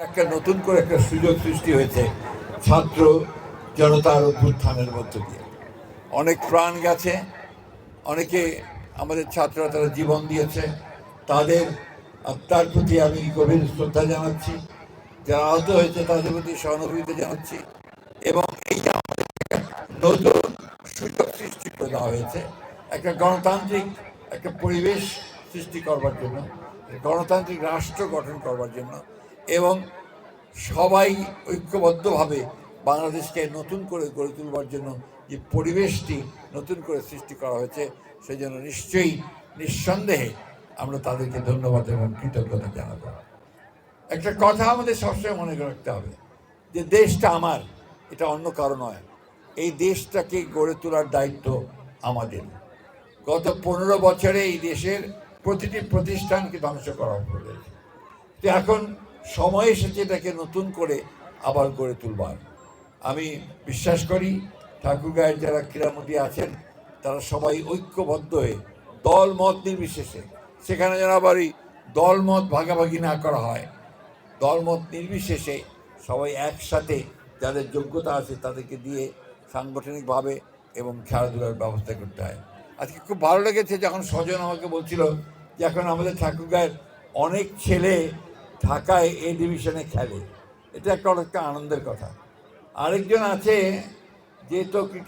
একটা নতুন করে একটা সুযোগ সৃষ্টি হয়েছে ছাত্র জনতার অভ্যুত্থানের মধ্য দিয়ে। অনেক প্রাণ গেছে, অনেকে আমাদের ছাত্ররা তারা জীবন দিয়েছে। তাদের আত্মার প্রতি আমি গভীর শ্রদ্ধা জানাচ্ছি। যারা আহত হয়েছে, তাদের প্রতি সহানুভূতি জানাচ্ছি। এবং এই যে আমাদের নতুন সুযোগ সৃষ্টি করে দেওয়া হয়েছে, একটা গণতান্ত্রিক একটা পরিবেশ সৃষ্টি করবার জন্য, গণতান্ত্রিক রাষ্ট্র গঠন করবার জন্য এবং সবাই ঐক্যবদ্ধভাবে বাংলাদেশকে নতুন করে গড়ে তুলবার জন্য যে পরিবেশটি নতুন করে সৃষ্টি করা হয়েছে, সেই জন্য নিশ্চয়ই নিঃসন্দেহে আমরা তাদেরকে ধন্যবাদ এবং কৃতজ্ঞতা জানাব। একটা কথা আমাদের সবসময় মনে রাখতে হবে, যে দেশটা আমার, এটা অন্য কারও নয়। এই দেশটাকে গড়ে তোলার দায়িত্ব আমাদের। গত পনেরো বছরে এই দেশের প্রতিটি প্রতিষ্ঠানকে ধ্বংস করা হয়েছে। তো এখন সময় এসেছে এটাকে নতুন করে আবার গড়ে তুলবার। আমি বিশ্বাস করি ঠাকুরগাঁয়ের যারা ক্রীড়ামন্ত্রী আছেন, তারা সবাই ঐক্যবদ্ধ হয়ে দল মত নির্বিশেষে, সেখানে যেন আবার এই দল মত ভাগাভাগি না করা হয় দল মত নির্বিশেষে সবাই একসাথে যাদের যোগ্যতা আছে তাদেরকে দিয়ে সাংগঠনিকভাবে এবং খেলাধুলার ব্যবস্থা করতে হয়। আজকে খুব ভালো লেগেছে যখন স্বজন আমাকে বলছিল যে, এখন আমাদের ঠাকুরগাঁয়ের অনেক ছেলে ঢাকায় এ ডিভিশনে খেলে। এটা একটা অনেকটা আনন্দের কথা। আরেকজন আছে যে তো ক্রিকেট